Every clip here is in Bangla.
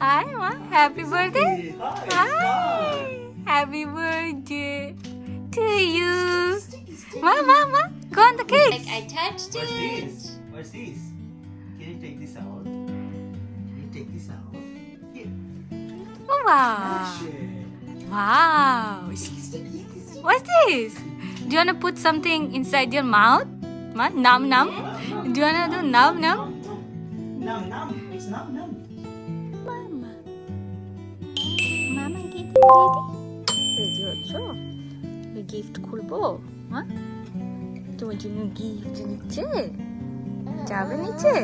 Hi, Ma. Happy birthday. Hi. Hi. Happy birthday to you. Ma, ma, ma. Go on the cake. Like I touched What's this? What's this? Can you take this out? Can you take this out? Here. Oh, wow. Wow. What's this? Do you want to put something inside your mouth? Ma, num num. Do you want to do num num? Num ready হচ্ছ? গিফট খুলবো? হ্যাঁ তোমার জন্য গিফট নিচ্ছে? যাবে নিচে?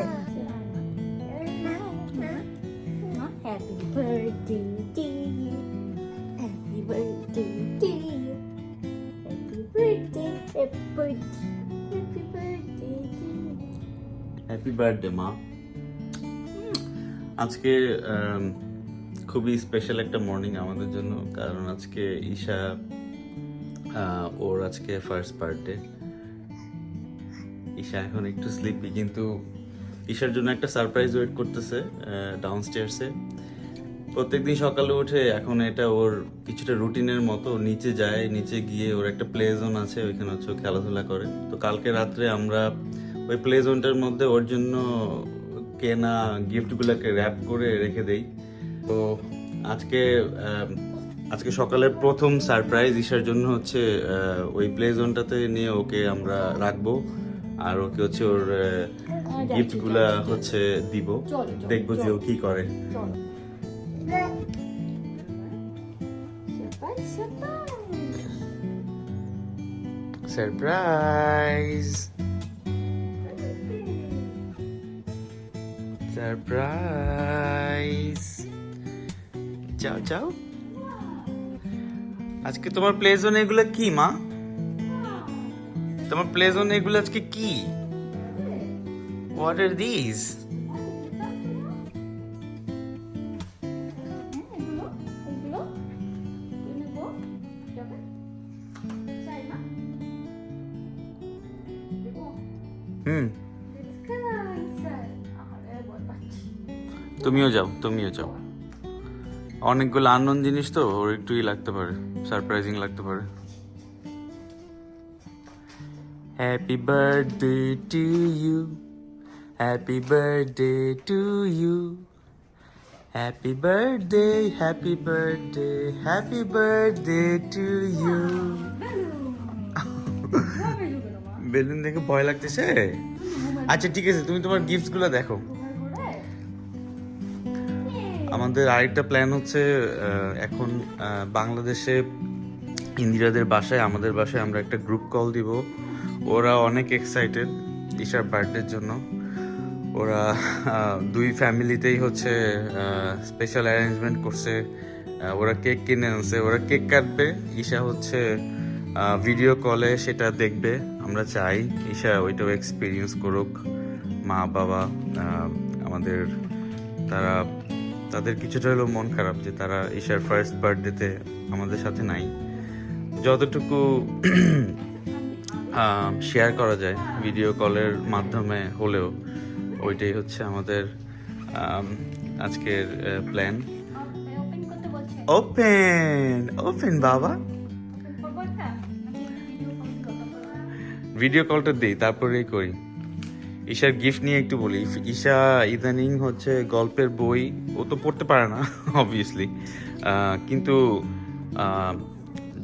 Happy birthday to you happy birthday to you happy birthday happy birthday happy birthday to you happy birthday মা আজকে খুবই স্পেশাল একটা মর্নিং আমাদের জন্য, কারণ আজকে ঈশা ওর আজকে ফার্স্ট বার্থডে ঈশা এখন একটু স্লিপি কিন্তু ঈশার জন্য একটা সারপ্রাইজ ওয়েট করতেছে ডাউন স্টেয়ার্সে প্রত্যেকদিন সকালে উঠে এখন এটা ওর কিছুটা রুটিনের মতো, নিচে যায়, নিচে গিয়ে ওর একটা প্লে জোন আছে, ওইখানে হচ্ছে খেলাধুলা করে। তো কালকে রাত্রে আমরা ওই প্লে জোনটার মধ্যে ওর জন্য কেনা গিফটগুলোকে র্যাপ করে রেখে দেই। তো আজকে আজকে সকালের প্রথম সারপ্রাইজ ঈশার জন্য হচ্ছে ওই প্লে জোনটাতে নিয়ে ওকে আমরা রাখব। আর ওকে হচ্ছে ওর গিফটগুলা হচ্ছে দিব। দেখব যে ও কি করে। সারপ্রাইজ। সারপ্রাইজ। যাও যাও। আজকে তোমার প্লে জোন এগুলো কি মা? তোমার প্লে জোন এগুলো আজকে কি? What are this hmm. তুমিও যাও তুমিও যাও। অনেকগুলো আননোন জিনিস তো ওর একটুই লাগতে পারে সারপ্রাইজিং লাগতে পারে। Happy birthday to you happy birthday to you happy birthday happy birthday happy birthday to you balloon দেখে ভয় লাগতেছে? আচ্ছা ঠিক আছে তুমি তোমার গিফটসগুলো দেখো। আমাদের আরেকটা প্ল্যান হচ্ছে এখন বাংলাদেশে ইন্দিরাদের বাসায়, আমাদের বাসায় আমরা একটা গ্রুপ কল দিব। ওরা অনেক এক্সাইটেড ঈশার বার্থডের জন্য। ওরা দুই ফ্যামিলিতেই হচ্ছে স্পেশাল অ্যারেঞ্জমেন্ট করছে। ওরা কেক কিনে আনছে, ওরা কেক কাটবে, ঈশা হচ্ছে ভিডিও কলে সেটা দেখবে। আমরা চাই ঈশা ওইটাও এক্সপিরিয়েন্স করুক। মা, বাবা আমাদের, তারা তাদের কিছুটা হলেও মন খারাপ যে তারা ঈশার ফার্স্ট বার্থডেতে আমাদের সাথে নাই। যতটুকু শেয়ার করা যায় ভিডিও কলের মাধ্যমে হলেও ওইটাই হচ্ছে আমাদের আজকের প্ল্যান ওপেন ওপেন বাবা। ভিডিও কলটা দিই তারপরেই করি। ঈশার গিফট নিয়ে একটু বলি। ঈশা ইদানিং হচ্ছে গল্পের বই, ও তো পড়তে পারে না অবভিয়াসলি কিন্তু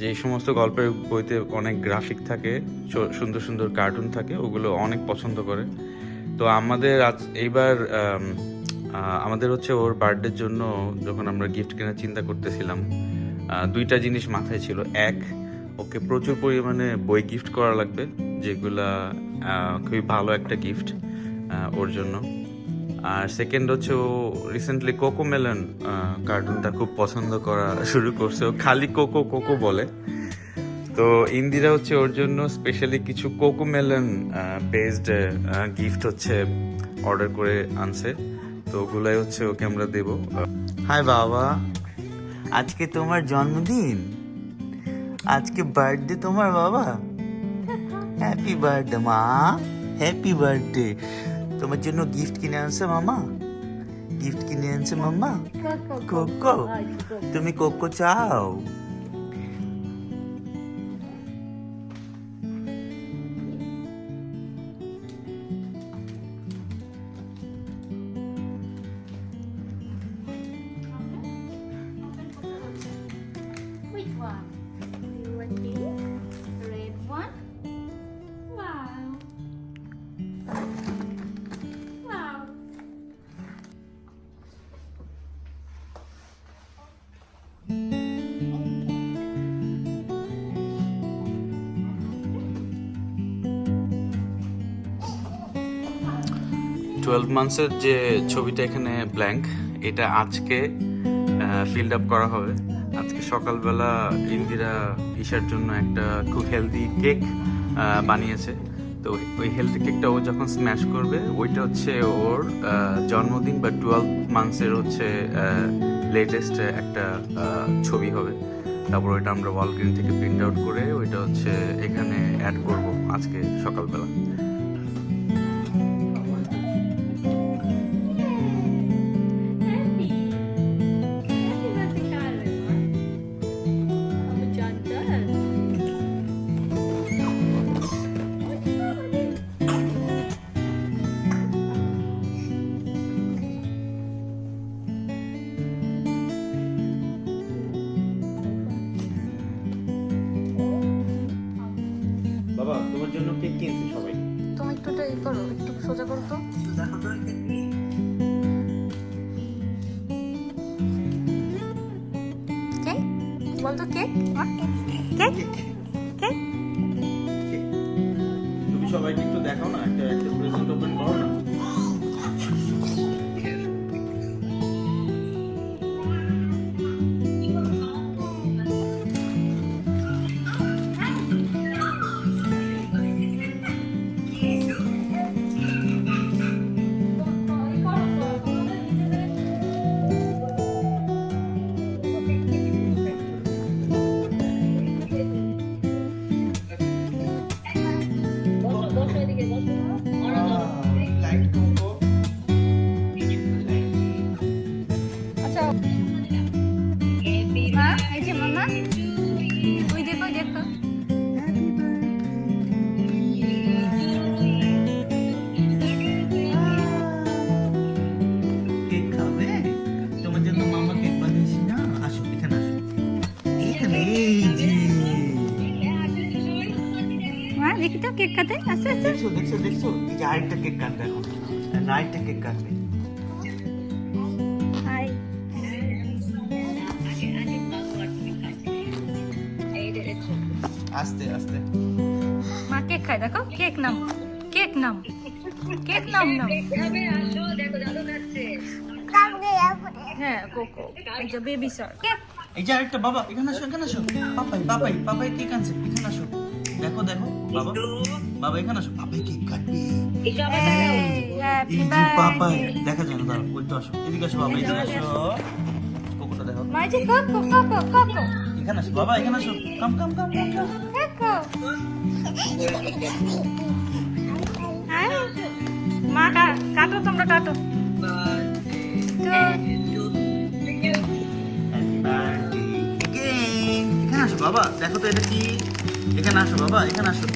যে সমস্ত গল্পের বইতে অনেক গ্রাফিক থাকে সুন্দর সুন্দর কার্টুন থাকে, ওগুলো অনেক পছন্দ করে। তো আমাদের আজ, এইবার আমাদের হচ্ছে ওর বার্থডের জন্য যখন আমরা গিফট কেনার চিন্তা করতেছিলাম দুইটা জিনিস মাথায় ছিল। এক, ওকে প্রচুর পরিমাণে বই গিফট করা লাগবে, যেগুলা খুবই ভালো একটা গিফট ওর জন্য। আর সেকেন্ড হচ্ছে ও রিসেন্টলি কোকো মেলন কার্টুনটা খুব পছন্দ করা শুরু করছে। ও খালি কোকো কোকো বলে। তো ইন্দিরা হচ্ছে ওর জন্য স্পেশালি কিছু কোকো মেলন বেসড গিফট হচ্ছে অর্ডার করে আনছে। তো ওগুলাই হচ্ছে ওকে আমরা দেব। হাই বাবা। আজকে তোমার জন্মদিন। আজকে বার্থডে তোমার, বাবা। হ্যাপি বার্থডে মা হ্যাপি বার্থডে তোমার জন্য গিফট কিনে আনছে মামা গিফট কিনে আনছে মাম্মা কোকো তুমি কোকো চাও টুয়েলভ মান্থসের যে ছবিটা এখানে ব্ল্যাঙ্ক এটা আজকে ফিল্ড আপ করা হবে। আজকে সকালবেলা ইন্দিরা ঈশার জন্য একটা খুব হেলদি কেক বানিয়েছে। তো ওই হেলদি কেকটা ও যখন স্ম্যাশ করবে, ওইটা হচ্ছে ওর জন্মদিন বা টুয়েলভ মান্থসের হচ্ছে লেটেস্ট একটা ছবি হবে। তারপর ওইটা আমরা ওয়ালগ্রিন থেকে প্রিন্ট আউট করে ওইটা হচ্ছে এখানে অ্যাড করব আজকে সকালবেলা। একটু সোজা করো তো। দেখো তো বলতো কে? কে? কে? তুমি সবাইকে একটু দেখাও না একটা দেখছ দেখছ দেখছ? এই যে আরেকটা কেক কাটবে এখন। আরেকটা কেক কাটবে। আস্তে আস্তে। মা কেক খায় দেখো কেক নাম কেক নাম কেক নাম নাম। হ্যাঁ কোকো এই যে বেবি স্যার এই যে আরেকটা বাবা এখানে আসো এখানে আসো। পাপাই পাপাই পাপাই কেক আনছে এখানে আসো। দেখো দেখো বাবা। বাবা এখানে আসো। পাপাই কেক কাটবে। এই যে পাপাই দেখা যায় না দাঁড়াও ওই তো আসো। এদিকে আসো বাবা এদিকে আসো। কোকোটা দেখো মা যে কোকো কোকো কোকো এখানে আসো বাবা এখানে আসো। কাম কাম কাম কাম কোকো মা কা- কাটো তোমরা কাটো। এখানে আসো বাবা দেখো তো এটা কি। এখানে আসো বাবা এখানে আসো।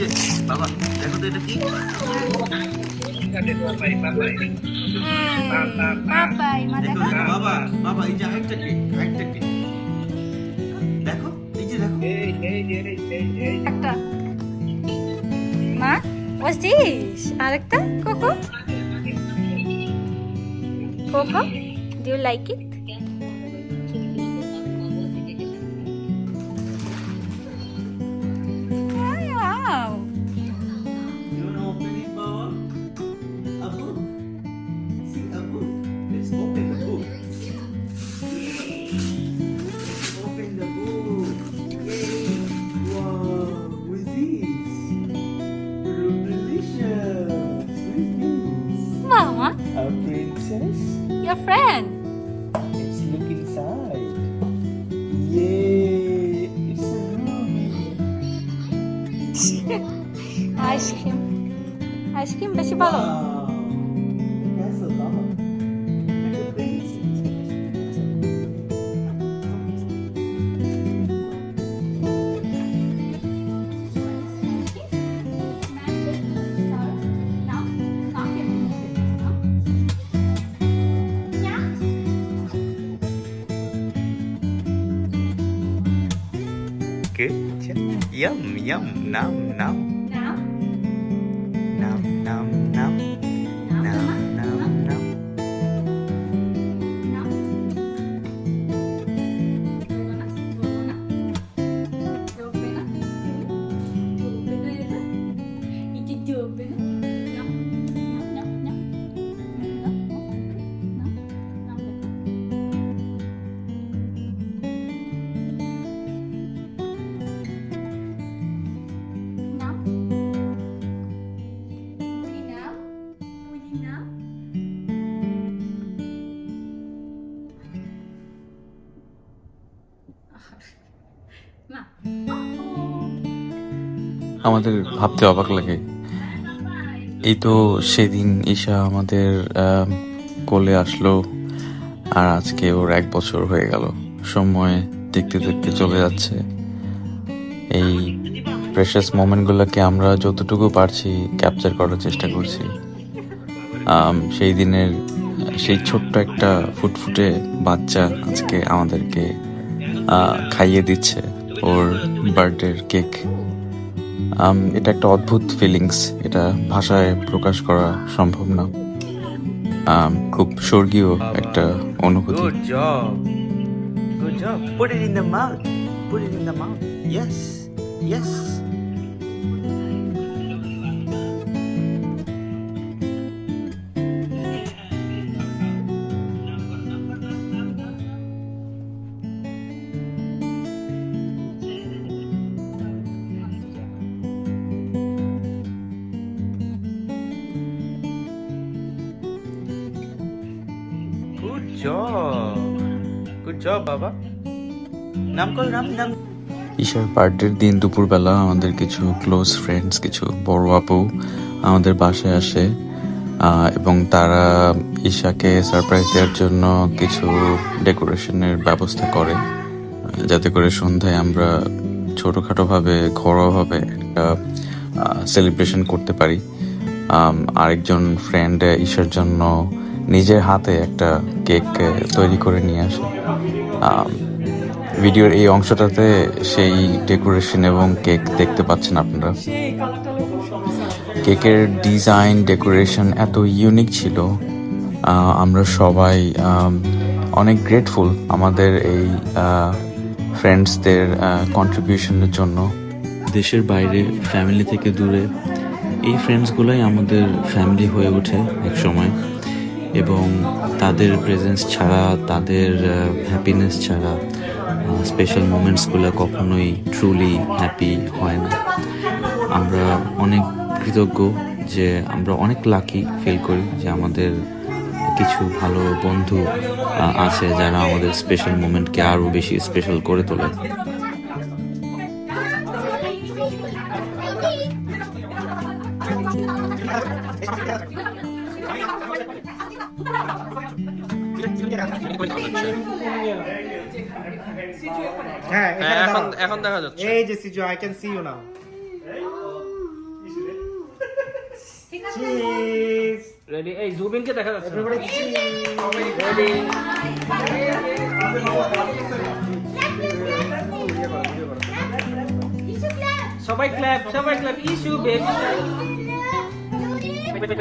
যে বাবা দেখো তো এটা কি? একটা। আরেকটা Coco? Coco do you like ice cream. Ice cream বেশি ভালো? Good. Yum, yum, nom, nom. আমাদের ভাবতে অবাক লাগে। এই তো সেদিন ঈশা আমাদের কোলে আসলো আর আজকে ওর এক বছর হয়ে গেল। সময় দেখতে দেখতে চলে যাচ্ছে। এই প্রেশাস মোমেন্টগুলোকে আমরা যতটুকু পারছি ক্যাপচার করার চেষ্টা করছি। সেই দিনের, সেই ছোট্ট একটা ফুটফুটে বাচ্চা আজকে আমাদেরকে খাইয়ে দিচ্ছে। ওর বার্থডের কেক এটা একটা অদ্ভুত ফিলিংস এটা ভাষায় প্রকাশ করা সম্ভব না। খুব স্বর্গীয় একটা অনুভূতি। Put Yes. Yes. Good বাবা। ঈশার বার্থডের দিন দুপুরবেলা আমাদের কিছু ক্লোজ ফ্রেন্ডস কিছু বড় আপু আমাদের বাসায় আসে এবং তারা ঈশাকে সারপ্রাইজ দেওয়ার জন্য কিছু ডেকোরেশনের ব্যবস্থা করে যাতে করে সন্ধ্যায় আমরা ছোটোখাটোভাবে, ঘরোয়াভাবে একটা সেলিব্রেশন করতে পারি। আরেকজন ফ্রেন্ড ঈশার জন্য নিজের হাতে একটা কেক তৈরি করে নিয়ে আসে। ভিডিওর এই অংশটাতে সেই ডেকোরেশন এবং কেক দেখতে পাচ্ছেন আপনারা। কেকের ডিজাইন, ডেকোরেশন এত ইউনিক ছিল। আমরা সবাই অনেক গ্রেটফুল আমাদের এই ফ্রেন্ডসদের কন্ট্রিবিউশনের জন্য। দেশের বাইরে ফ্যামিলি থেকে দূরে, এই ফ্রেন্ডসগুলোই আমাদের ফ্যামিলি হয়ে ওঠে এক সময় এবং তাদের প্রেজেন্স ছাড়া, তাদের হ্যাপিনেস ছাড়া স্পেশাল মোমেন্টসগুলো কখনোই ট্রুলি হ্যাপি হয় না। আমরা অনেক কৃতজ্ঞ যে আমরা অনেক লাকি ফিল করি যে আমাদের কিছু ভালো বন্ধু আছে যারা আমাদের স্পেশাল মোমেন্টকে আরও বেশি স্পেশাল করে তোলে। যাচ্ছে এই যে Siju I can see you now cheese ready এই জুবিনকে দেখা যাচ্ছে না। এভরিবডি চিজ রেডি সবাই ক্ল্যাপ সবাই ক্ল্যাপ ইস্যু বেবি ইস্যু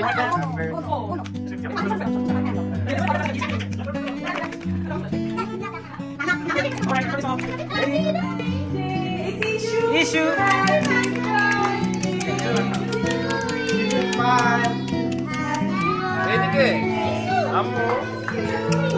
এদিকে আম্মু হ্যাপি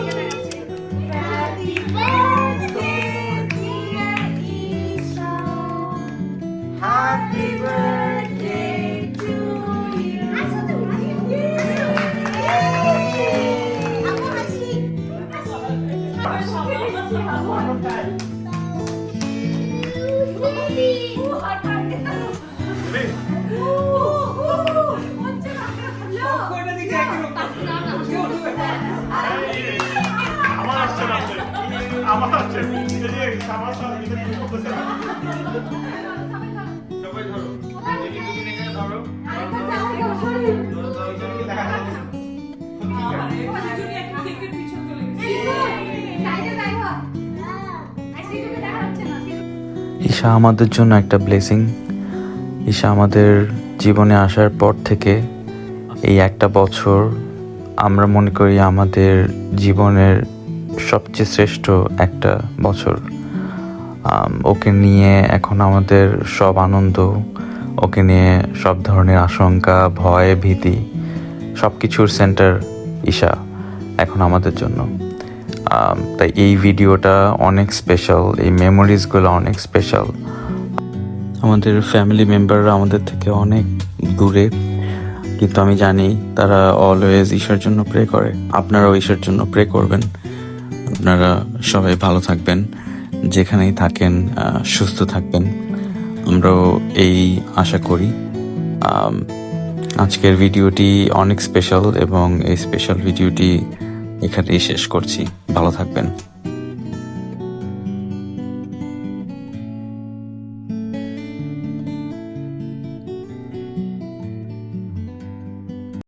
ঈশা আমাদের জন্য একটা ব্লেসিং ঈশা আমাদের জীবনে আসার পর থেকে এই একটা বছর আমরা মনে করি আমাদের জীবনের সবচেয়ে শ্রেষ্ঠ একটা বছর। ওকে নিয়ে এখন আমাদের সব আনন্দ, ওকে নিয়ে সব ধরনের আশঙ্কা, ভয়, ভীতি সব কিছুর সেন্টার ঈশা এখন আমাদের জন্য। তাই এই ভিডিওটা অনেক স্পেশাল এই মেমোরিজগুলো অনেক স্পেশাল আমাদের ফ্যামিলি মেম্বাররা আমাদের থেকে অনেক দূরে, কিন্তু আমি জানি তারা অলওয়েজ ঈশ্বর জন্য প্রে করে। আপনারাও ঈশ্বর জন্য প্রে করবেন। আপনারা সবাই ভালো থাকবেন, যেখানেই থাকেন সুস্থ থাকবেন। আমরাও এই আশা করি। আজকের ভিডিওটি অনেক স্পেশাল এবং এই স্পেশাল ভিডিওটি এখানেই শেষ করছি। ভালো থাকবেন।